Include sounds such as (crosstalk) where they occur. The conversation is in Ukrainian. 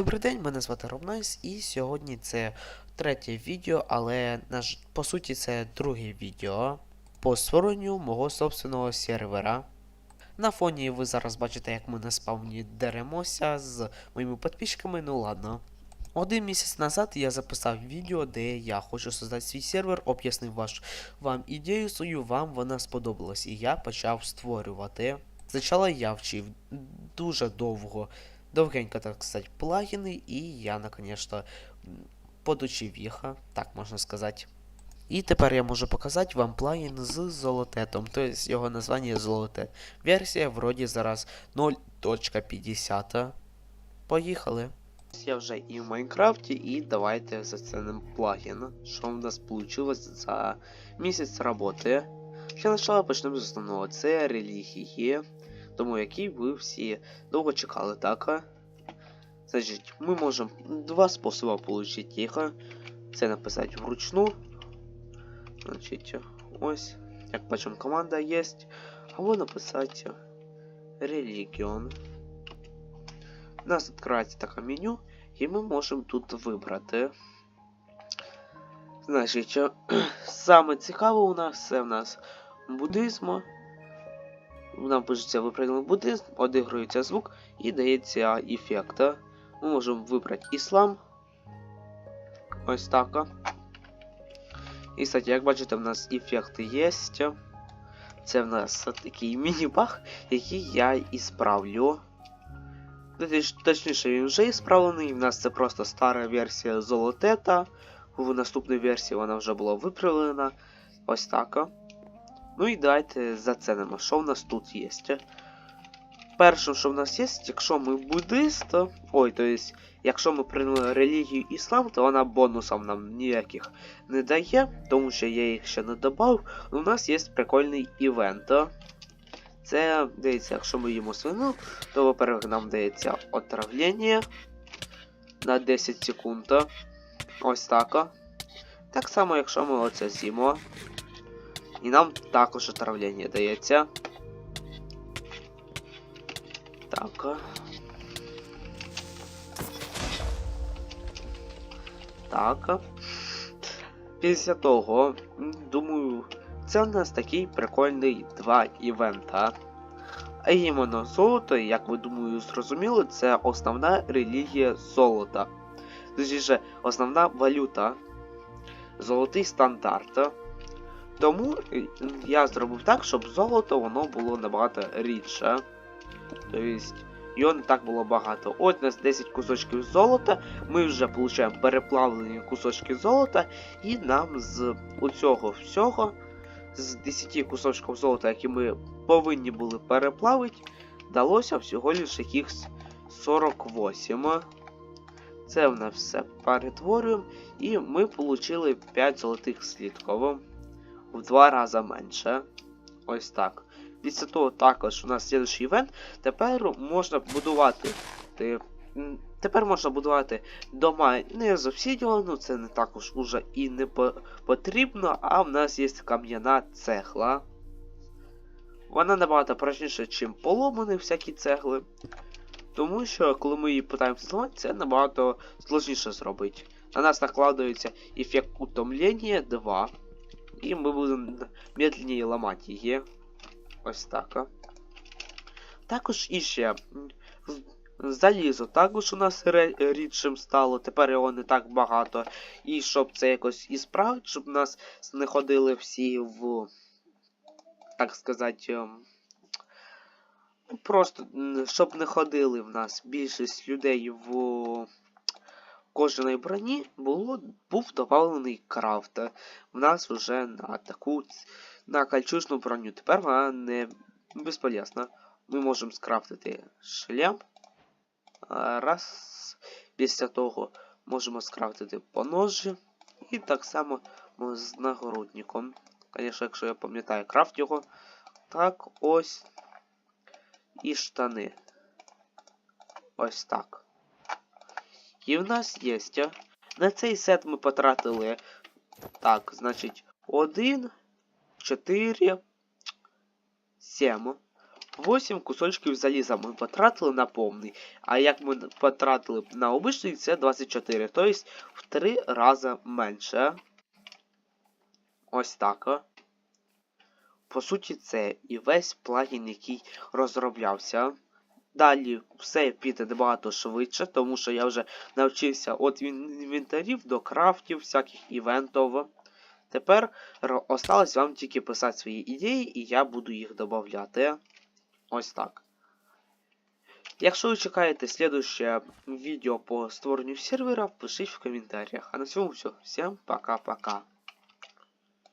Добрий день, мене звати Ромнайс, і сьогодні це третє відео, але наш, по суті це друге відео по створенню мого собственного сервера. На фоні ви зараз бачите, як ми на спавні деремося з моїми підписчиками, ну ладно. Один місяць назад я записав відео, де я хочу создати свій сервер, об'яснив ваш, вам ідею свою, вам вона сподобалась, і я почав створювати. Спочатку я вчив дуже довго довгенько, так сказати, плагіни, і я наконец-то подучив їх, так можна сказати. І тепер я можу показати вам плагін з золотетом, тобто його названня золотет. Версія вроді зараз 0.50. Поїхали. Я вже і в Майнкрафті, і давайте зацінимо плагін, що в нас вийшло за місяць роботи. Для початку почнемо з основного. Це релігії, тому які ви всі довго чекали, так? Значить, ми можемо два способи отримати їх. Це написати вручну. Значить, ось, як бачимо, команда є. Або написати Religion. У нас відкривається таке меню, і ми можемо тут вибрати. Значить, (clears throat) саме цікаве у нас це в нас буддизм. Нам пишеться виправлений буддизм, одігрується звук і дається ефект. Ми можемо вибрати іслам. Ось так. І, кстати, як бачите, в нас ефекти є. Це в нас такий міні-баг, який я і справлю. Точніше, він вже ісправлений. В нас це просто стара версія золотета. В наступній версії вона вже була виправлена. Ось так. Ну і давайте зацінимо, що в нас тут є. Перше, що в нас є, якщо ми буддист, ой, то есть, якщо ми прийняли релігію іслам, то вона бонусів нам ніяких не дає, тому що я їх ще не додав. У нас є прикольний івент. Це, дивіться, якщо ми їмо свину, то, во-первых, нам дається отравлення на 10 секунд. Ось так. Так само, якщо ми оце з'їмо. І нам також отравлення дається. Так. Так. Після того, думаю, це у нас такий прикольний два івента. А іменно золото, як ви думаю, зрозуміли, це основна релігія золота. Точніше, основна валюта. Золотий стандарт. Тому е, я зробив так, щоб золото воно було набагато рідше. Тобто, його не так було багато. От у нас 10 кусочків золота. Ми вже отримуємо переплавлені кусочки золота, і нам з оцього всього, з 10 кусочків золота, які ми повинні були переплавити, далося всього лише якихось 48. Це в нас все перетворюємо, і ми отримали 5 золотих слідків. В два рази менше. Ось так. Після того також у нас слідчий івент. Тепер можна будувати. Ти, тепер можна будувати дома не з обсідіану, це не також уже і не по- потрібно, а в нас є кам'яна цегла. Вона набагато прочніша, ніж поломані всякі цегли. Тому що, коли ми її питаємо зламати, це набагато сложніше зробити. На нас накладується ефект утомлення 2. І ми будемо медленніше ламати її. Ось так. а. Також іще. Залізо також у нас рідшим стало, тепер його не так багато. І щоб це якось ісправити, щоб нас не ходили всі в. Так сказати. ем, ну, Просто щоб не ходили в нас більшість людей в кожаної броні, було, був добавлений крафт. В нас вже на таку на кольчужну броню. Тепер вона не безполезна. Ми можемо скрафтити шлем. Раз. Після того можемо скрафтити поножі. І так само з нагородником. Звісно, якщо я пам'ятаю крафт його. Так, ось. І штани. Ось так. І в нас є. На цей сет ми потратили. Так, значить, один. 4, 7. 8 кусочків заліза ми потратили на повний. А як ми потратили на обичний, це 24. Тобто в 3 рази менше. Ось так. По суті, це і весь плагін, який розроблявся. Далі все піде набагато швидше, тому що я вже навчився від інвентарів до крафтів, всяких івентів. Тепер осталось вам тільки писати свої ідеї, і я буду їх додавати. Ось так. Якщо ви чекаєте следующее відео по створенню сервера, пишіть в коментарях. А на цьому все. Всім пока-пока.